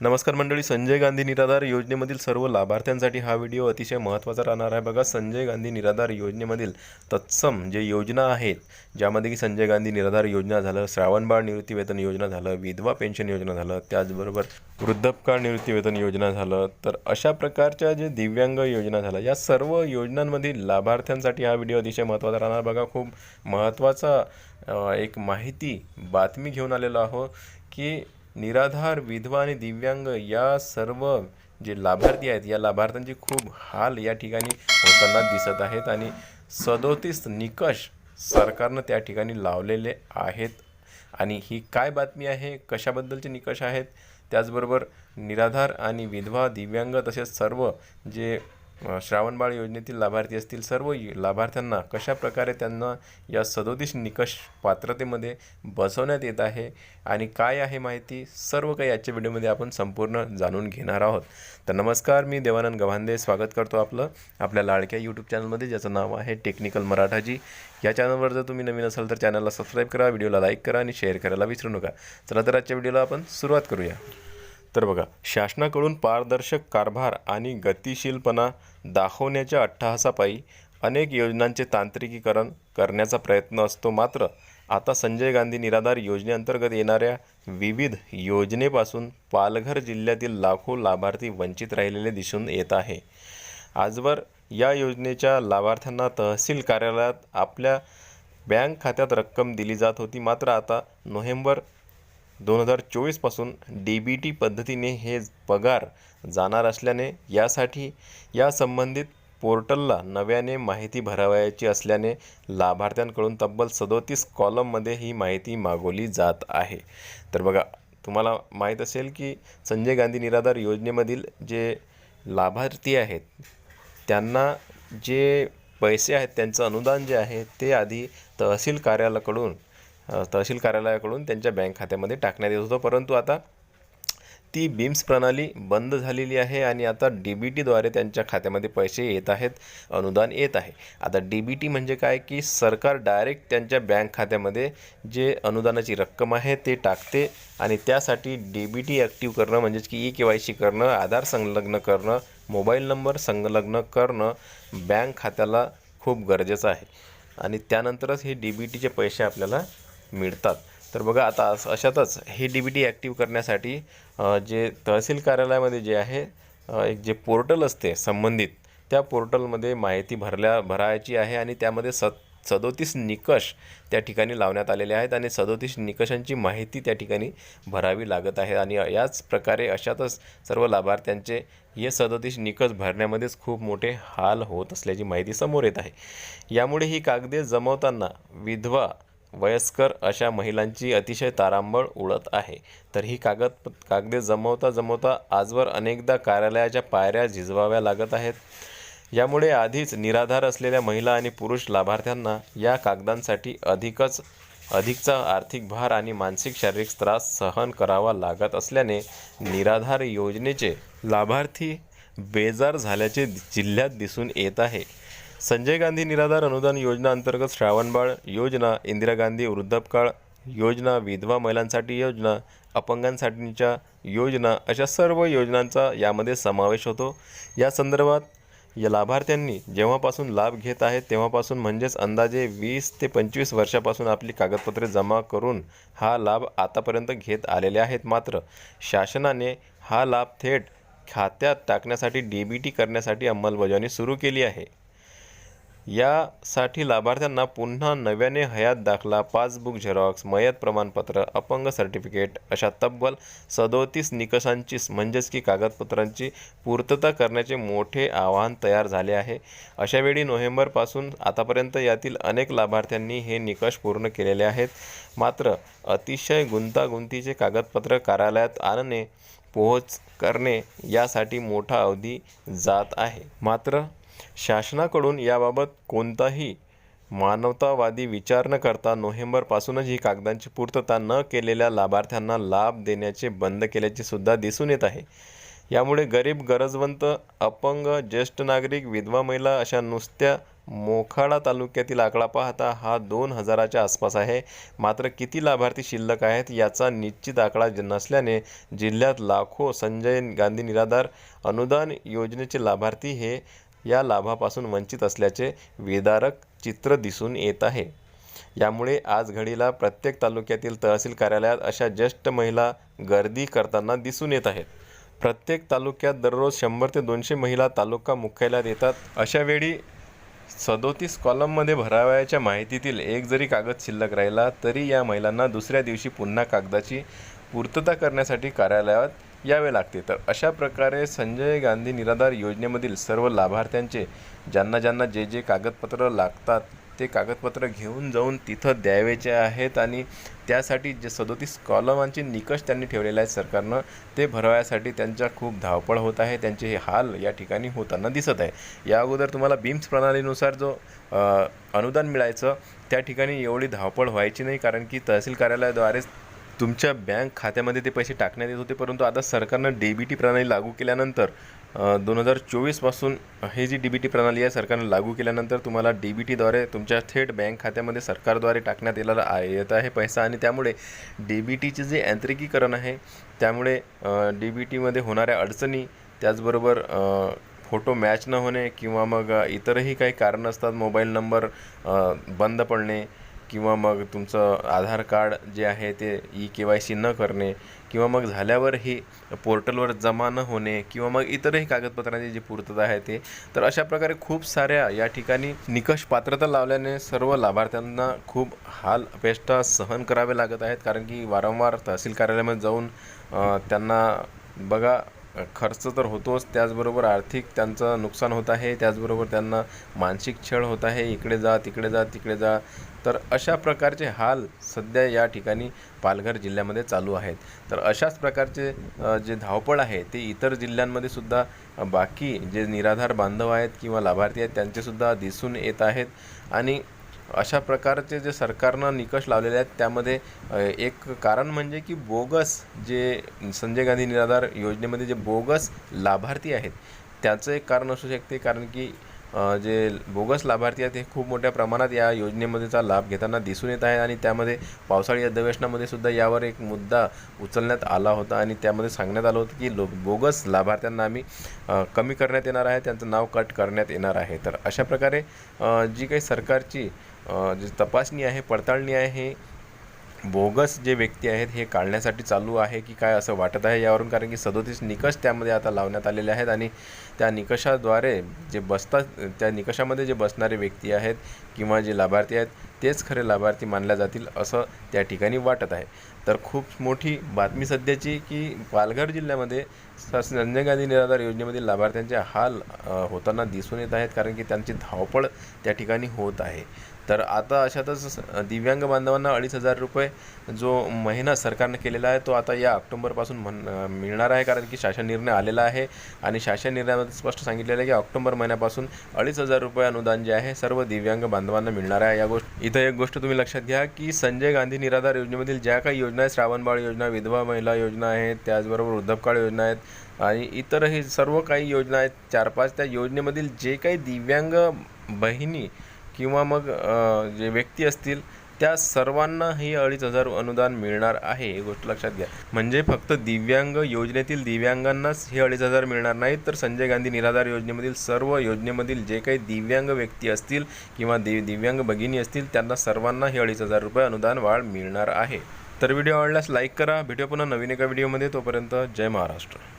नमस्कार मंडळी संजय गांधी निराधार योजनेमधील सर्व लाभार्थ्यांसाठी हा व्हिडिओ अतिशय महत्त्वाचा राहणार आहे. बघा संजय गांधी निराधार योजनेमधील तत्सम जे योजना आहेत ज्यामध्ये की संजय गांधी निराधार योजना झालं श्रावणबाळ निवृत्तीवेतन योजना झालं विधवा पेन्शन योजना झालं त्याचबरोबर वृद्धपकाळ निवृत्तीवेतन योजना झालं तर अशा प्रकारच्या जे दिव्यांग योजना झाल्या या सर्व योजनांमधील लाभार्थ्यांसाठी हा व्हिडिओ अतिशय महत्त्वाचा राहणार. बघा खूप महत्त्वाचा एक माहिती बातमी घेऊन आलेलो आहो की निराधार विधवा आणि दिव्यांग या सर्व जे लाभार्थी आहेत या लाभार्थ्यांचे खूप हाल या ठिकाणी होताना दिसत आहेत आणि सदोतीस निकष सरकारनं त्या ठिकाणी लावलेले आहेत. आणि ही काय बातमी आहे? कशाबद्दलचे निकष आहेत? त्याचबरोबर निराधार आणि विधवा दिव्यांग तसेच सर्व जे श्रावणबाळ योजनेतील लाभार्थी असतील सर्व य- लाभार्थ्यांना कशा प्रकारे त्यांना या सदोतीस निकष पात्रतेमध्ये बसवण्यात येत आहे आणि काय आहे माहिती सर्व काही आजच्या व्हिडिओमध्ये आपण संपूर्ण जाणून घेणार आहोत. तर नमस्कार मी देवानंद गव्हांदे. स्वागत करतो आपलं आपल्या लाडक्या यूट्यूब चॅनलमध्ये ज्याचं नाव आहे टेक्निकल मराठाजी. या चॅनलवर जर तुम्ही नवीन असाल तर चॅनलला सबस्क्राईब करा व्हिडिओला लाईक करा आणि शेअर करायला विसरू नका. चला तर आजच्या व्हिडिओला आपण सुरुवात करूया. तर बघा शासनाकडून पारदर्शक कारभार आणि गतिशीलपणा दाखवण्याच्या अट्टहासापायी अनेक योजनांचे तांत्रिकीकरण करण्याचा प्रयत्न असतो. मात्र आता संजय गांधी निराधार योजनेअंतर्गत येणाऱ्या विविध योजनेपासून पालघर जिल्ह्यातील लाखो लाभार्थी वंचित राहिलेले दिसून येत आहे. आजवर या योजनेच्या लाभार्थ्यांना तहसील कार्यालयात आपल्या बँक खात्यात रक्कम दिली जात होती. मात्र आता नोव्हेंबर दोन हजार चोवीसपासून डी बी टी पद्धतीने हे पगार जाणार असल्याने यासाठी या संबंधित पोर्टलला नव्याने माहिती भरावयाची असल्याने लाभार्थ्यांकडून तब्बल सदोतीस कॉलममध्ये ही माहिती मागवली जात आहे. तर बघा तुम्हाला माहीत असेल की संजय गांधी निराधार योजनेमधील जे लाभार्थी आहेत त्यांना जे पैसे आहेत त्यांचं अनुदान जे आहे ते आधी तहसील कार्यालयाकडून तहसील कार्यालयाकडून त्यांच्या बँक खात्यामध्ये टाकण्यात येत होतं. परंतु आता ती बीम्स प्रणाली बंद झालेली आहे आणि आता डी बी टीद्वारे त्यांच्या खात्यामध्ये पैसे येत आहेत अनुदान येत आहे. आता डी बी टी म्हणजे काय? की सरकार डायरेक्ट त्यांच्या बँक खात्यामध्ये जे अनुदानाची रक्कम आहे ते टाकते आणि त्यासाठी डी बी टी ॲक्टिव्ह करणं म्हणजेच की ई के वाय सी करणं आधार संलग्न करणं मोबाईल नंबर संलग्न करणं बँक खात्याला खूप गरजेचं आहे. आणि त्यानंतरच हे डी बी टीचे पैसे आपल्याला मिळतात. तर बघा आता अशातच हे डी बी टी ॲक्टिव्ह करण्यासाठी जे तहसील कार्यालयामध्ये जे आहे एक जे पोर्टल असते संबंधित त्या पोर्टलमध्ये माहिती भरल्या भरायची आहे आणि त्यामध्ये स सदोतीस निकष त्या ठिकाणी लावण्यात आलेले आहेत आणि सदोतीस निकषांची माहिती त्या ठिकाणी भरावी लागत आहे. आणि याच प्रकारे अशातच सर्व लाभार्थ्यांचे हे सदोतीस निकष भरण्यामध्येच खूप मोठे हाल होत असल्याची माहिती समोर येत आहे. यामुळे ही कागदे जमवताना विधवा वयस्कर अशा महिलांची अतिशय तारांबळ उडत आहे. तर ही कागद कागदे जमवता जमवता आजवर अनेकदा कार्यालयाच्या पायऱ्या झिजवाव्या लागत आहेत. यामुळे आधीच निराधार असलेल्या महिला आणि पुरुष लाभार्थ्यांना या कागदांसाठी अधिकच अधिकचा आर्थिक भार आणि मानसिक शारीरिक त्रास सहन करावा लागत असल्याने निराधार योजनेचे लाभार्थी बेजार झाल्याचे जिल्ह्यात दिसून येत आहे. संजय गांधी निराधार अनुदान योजना अंतर्गत श्रावणबाळ योजना इंदिरा गांधी वृद्धापकाळ योजना विधवा महिलांसाठी योजना अपंगांसाठीच्या योजना अशा सर्व योजनांचा यामध्ये समावेश होतो. या संदर्भात या लाभार्थ्यांनी जेव्हापासून लाभ घेत आहेत तेव्हापासून म्हणजेच अंदाजे वीस ते पंचवीस वर्षापासून आपली कागदपत्रे जमा करून हा लाभ आतापर्यंत घेत आलेले आहेत. मात्र शासनाने हा लाभ थेट खात्यात टाकण्यासाठी डी बी टी करण्यासाठी अंमलबजावणी सुरू केली आहे. यासाठी लाभार्थ्यांना पुन्हा नव्याने हयात दाखला पासबुक झेरॉक्स मयत प्रमाणपत्र अपंग सर्टिफिकेट अशा तब्बल सदोतीस निकषांची म्हणजेच की कागदपत्रांची पूर्तता करण्याचे मोठे आव्हान तयार झाले आहे. अशावेळी नोव्हेंबरपासून आतापर्यंत यातील अनेक लाभार्थ्यांनी हे निकष पूर्ण केलेले आहेत. मात्र अतिशय गुंतागुंतीचे कागदपत्र कार्यालयात आणणे पोहोच करणे यासाठी मोठा अवधी जात आहे. मात्र शासनाकडून याबाबत कोणताही मानवतावादी विचार न करता नोव्हेंबरपासूनच ही कागदांची पूर्तता न केलेल्या लाभार्थ्यांना लाभ देण्याचे बंद केल्याचे सुद्धा दिसून येत आहे. यामुळे गरीब गरजवंत अपंग ज्येष्ठ नागरिक विधवा महिला अशा नुसत्या मोखाडा तालुक्यातील आकडा पाहता हा दोन हजाराच्या आसपास आहे. मात्र किती लाभार्थी शिल्लक आहेत याचा निश्चित आकडा नसल्याने जिल्ह्यात लाखो संजय गांधी निराधार अनुदान योजनेचे लाभार्थी हे या लाभापासून वंचित असल्याचे विदारक चित्र दिसून येत आहे. यामुळे आज घडीला प्रत्येक तालुक्यातील तहसील कार्यालयात अशा ज्येष्ठ महिला गर्दी करताना दिसून येत आहेत. प्रत्येक तालुक्यात दररोज शंभर ते दोनशे महिला तालुका मुख्यालयात येतात. अशा वेळी सदोतीस कॉलममध्ये भरावयाच्या माहितीतील एक जरी कागद शिल्लक राहिला तरी या महिलांना दुसऱ्या दिवशी पुन्हा कागदाची पूर्तता करण्यासाठी कार्यालयात यावे लागते. तर अशा प्रकारे संजय गांधी निराधार योजनेमधील सर्व लाभार्थ्यांचे ज्यांना ज्यांना जे जे कागदपत्र लागतात ते कागदपत्र घेऊन जाऊन तिथं द्यावेचे आहेत आणि त्यासाठी जे सदोतीस कॉलमांचे निकष त्यांनी ठेवलेले आहेत सरकारनं ते भरवायसाठी त्यांच्या खूप धावपळ होत आहे. त्यांचे हे हाल या ठिकाणी होताना दिसत आहे. या अगोदर तुम्हाला बीम्स प्रणालीनुसार जो अनुदान मिळायचं त्या ठिकाणी एवढी धावपळ व्हायची नाही कारण की तहसील कार्यालयाद्वारेच तुमच्या बँक खात्यामध्ये ते पैसे टाकण्यात येत होते परंतु आता सरकारनं डी बी टी प्रणाली लागू केल्यानंतर दोन हजार चोवीसपासून हे जी डी बी टी प्रणाली आहे सरकारनं लागू केल्यानंतर तुम्हाला डी बी टीद्वारे तुमच्या थेट बँक खात्यामध्ये सरकारद्वारे टाकण्यात येलेला आहे येत आहे पैसा. आणि त्यामुळे डी बी टीचे जे यांत्रिकीकरण आहे त्यामुळे डी बी टीमध्ये होणाऱ्या अडचणी त्याचबरोबर फोटो मॅच न होणे किंवा मग इतरही काही कारणं असतात मोबाईल नंबर बंद पडणे किंवा मग तुमचं आधार कार्ड जे आहे ते ई के वाय सी न करणे किंवा मग झाल्यावरही पोर्टलवर जमा न होणे किंवा मग इतरही कागदपत्रांची जी पूर्तता आहे ते तर अशा प्रकारे खूप साऱ्या या ठिकाणी निकष पात्रता लावल्याने सर्व लाभार्थ्यांना खूप हाल अपेष्टा सहन करावे लागत आहेत कारण की वारंवार तहसील कार्यालयामध्ये जाऊन त्यांना बघा खर्च तर होतोच त्याचबरोबर आर्थिक त्यांचं नुकसान होत आहे त्याचबरोबर त्यांना मानसिक छळ होत आहे इकडे जा तिकडे जा तिकडे जा तर अशा प्रकारचे हाल सध्या या ठिकाणी पालघर जिल्ह्यामध्ये चालू आहेत. तर अशाच प्रकारचे जे धावपळ आहे ते इतर जिल्ह्यांमध्ये सुद्धा बाकी जे निराधार बांधव आहेत किंवा लाभार्थी आहेत त्यांचेसुद्धा दिसून येत आहेत. आणि अशा प्रकारचे जे सरकारनं निकष लावलेले आहेत त्यामध्ये एक कारण म्हणजे की बोगस जे संजय गांधी निराधार योजनेमध्ये जे बोगस लाभार्थी आहेत त्याचं एक कारण असू शकते. कारण की जे बोगस लाभार्थी आहेत हे खूप मोठ्या प्रमाणात या योजनेमध्येचा लाभ घेताना दिसून येत आहे आणि त्यामध्ये पावसाळी अधिवेशनामध्ये सुद्धा यावर एक मुद्दा उचलण्यात आला होता आणि त्यामध्ये सांगण्यात आलं होतं की लो बोगस लाभार्थ्यांना आम्ही कमी करण्यात येणार आहे त्यांचं नाव कट करण्यात येणार आहे. तर अशा प्रकारे जी काही सरकारची जी तपासणी आहे पडताळणी आहे हे बोगस जे व्यक्ती आहेत हे काढण्यासाठी चालू आहे की काय असं वाटत आहे यावरून? कारण की सदोतीस निकष त्यामध्ये आता लावण्यात आलेले आहेत आणि त्या निकषाद्वारे जे बसतात त्या निकषामध्ये जे बसणारे व्यक्ती आहेत किंवा जे लाभार्थी आहेत तेच खरे लाभार्थी मानल्या जातील असं त्या ठिकाणी वाटत आहे. तर खूप मोठी बातमी सध्याची की पालघर जिल्ह्यामध्ये संजय गांधी निराधार योजनेमधील लाभार्थ्यांचे हाल होताना दिसून येत आहेत. कारण की त्यांची धावपळ त्या ठिकाणी होत आहे. तर आता अशातच दिव्यांग बांधवांना अडीच हजार रुपये जो महिना सरकारनं केलेला आहे तो आता या ऑक्टोबरपासून म्हण मिळणार आहे कारण की शासन निर्णय आलेला आहे. आणि शासन निर्णयामध्ये स्पष्ट सांगितलेलं आहे की ऑक्टोबर महिन्यापासून अडीच हजार रुपये अनुदान जे आहे सर्व दिव्यांग बांधवांना मिळणार आहे. या गोष्ट इथं एक गोष्ट तुम्ही लक्षात घ्या की संजय गांधी निराधार योजनेमधील ज्या काही योजना आहेत श्रावणबाळ योजना विधवा महिला योजना आहेत त्याचबरोबर वृद्धपकाळ योजना आहेत आणि इतरही सर्व काही योजना आहेत चार पाच त्या योजनेमधील जे काही दिव्यांग बहिणी किंवा मग जे व्यक्ती असतील त्या सर्वांना ही अडीच हजार अनुदान मिळणार आहे ही गोष्ट लक्षात घ्या. म्हणजे फक्त दिव्यांग योजनेतील दिव्यांगांनाच हे अडीच हजार मिळणार नाहीत तर संजय गांधी निराधार योजनेमधील सर्व योजनेमधील जे काही दिव्यांग व्यक्ती असतील किंवा दि दिव्यांग भगिनी असतील त्यांना सर्वांना हे अडीच हजार रुपये अनुदान वाढ मिळणार आहे. तर व्हिडिओ आवडल्यास लाईक करा. भेटूया पुन्हा नवीन एका व्हिडिओमध्ये. तोपर्यंत जय महाराष्ट्र.